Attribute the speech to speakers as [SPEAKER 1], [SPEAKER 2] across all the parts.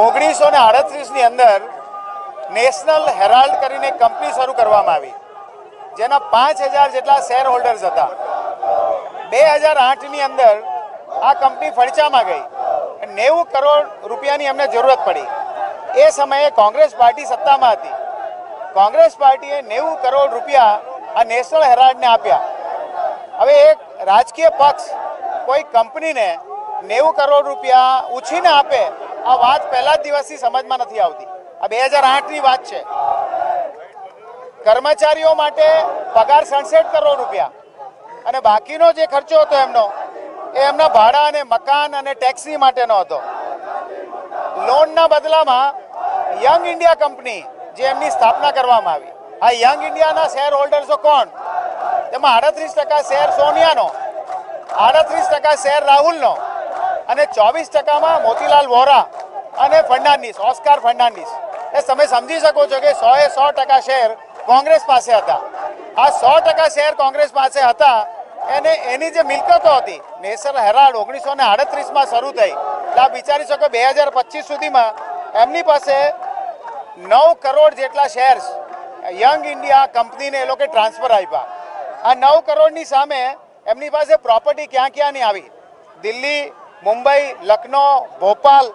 [SPEAKER 1] ઓગણીસો ને આડત્રીસની અંદર નેશનલ હેરાલ્ડ કરીને કંપની શરૂ કરવામાં આવી, જેના પાંચ હજાર જેટલા શેર હોલ્ડર્સ હતા. બે હજાર આઠની અંદર આ કંપની ફડચામાં ગઈ નેવું કરોડ રૂપિયાની એમને જરૂરત પડી. એ સમયે કોંગ્રેસ પાર્ટી સત્તામાં હતી. કોંગ્રેસ પાર્ટીએ નેવું કરોડ રૂપિયા આ નેશનલ હેરાલ્ડને આપ્યા. હવે એક રાજકીય પક્ષ કોઈ કંપનીને નેવું કરોડ રૂપિયા ઉછીને આપે આ વાત પહેલા જ દિવસથી સમજમાં નથી આવતી. આ બે હજાર આઠની વાત છે. કર્મચારીઓ માટે પગાર સડસઠ કરોડ રૂપિયા. અને બાકીનો જે ખર્ચો હતો એમનો, એ એમના ભાડા અને મકાન અને ટેક્સી માટેનો હતો. લોનના બદલામાં યંગ ઇન્ડિયા કંપની જે એમની સ્થાપના કરવામાં આવી. આ યંગ ઇન્ડિયાના શેર હોલ્ડર્સો કોણ? તેમાં આડત્રીસ ટકા શેર સોનિયાનો, આડત્રીસ ટકા શેર રાહુલનો અને ચોવીસ ટકામાં મોતીલાલ વોરા અને ફર્નાન્ડિસ ઓસ્કાર ફર્નાન્ડિસ એ તમે સમજી શકો છો કે સોએ સો ટકા શેર કોંગ્રેસ પાસે હતા. આ સો ટકા શેર કોંગ્રેસ પાસે હતા, એને એની જે મિલકતો હતી નેશનલ હેરાલ્ડ ઓગણીસો ને આડત્રીસમાં શરૂ થઈ. એટલે આપ વિચારી શકો બે હજાર પચીસ સુધીમાં એમની પાસે નવ કરોડ જેટલા શેર્સ યંગ ઇન્ડિયા કંપનીને એ લોકોએ ટ્રાન્સફર આપ્યા. આ નવ કરોડની સામે એમની પાસે પ્રોપર્ટી ક્યાં ક્યાંની આવી? દિલ્હી મુંબઈ, લખનૌ, ભોપાલ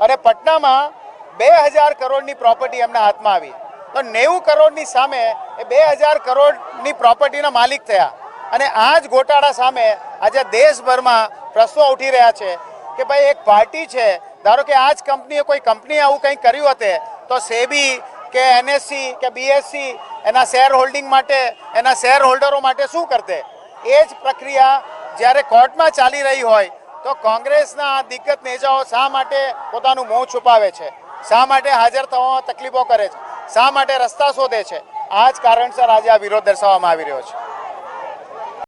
[SPEAKER 1] અને પટનામાં બે હજાર કરોડની પ્રોપર્ટી એમના હાથમાં આવી. તો નેવું કરોડની સામે એ બે હજાર કરોડની પ્રોપર્ટીના માલિક થયા. અને આ જ ગોટાળા સામે આજે દેશભરમાં પ્રશ્નો ઉઠી રહ્યા છે કે ભાઈ એક પાર્ટી છે. ધારો કે આ જ કંપનીએ કોઈ કંપનીએ આવું કંઈક કર્યું હતે, તો સેબી કે એનએસસી કે બીએસસી એના શેર હોલ્ડિંગ માટે, એના શેર હોલ્ડરો માટે શું કરતે? એ જ પ્રક્રિયા જ્યારે કોર્ટમાં ચાલી રહી હોય તો કોંગ્રેસના આ દિગ્ગજ નેતાઓ શા માટે પોતાનું મોં છુપાવે છે? શા માટે હાજર થવામાં તકલીફો કરે છે? શા માટે રસ્તા શોધે છે? આ જ કારણસર આજે આ વિરોધ દર્શાવવામાં આવી રહ્યો છે.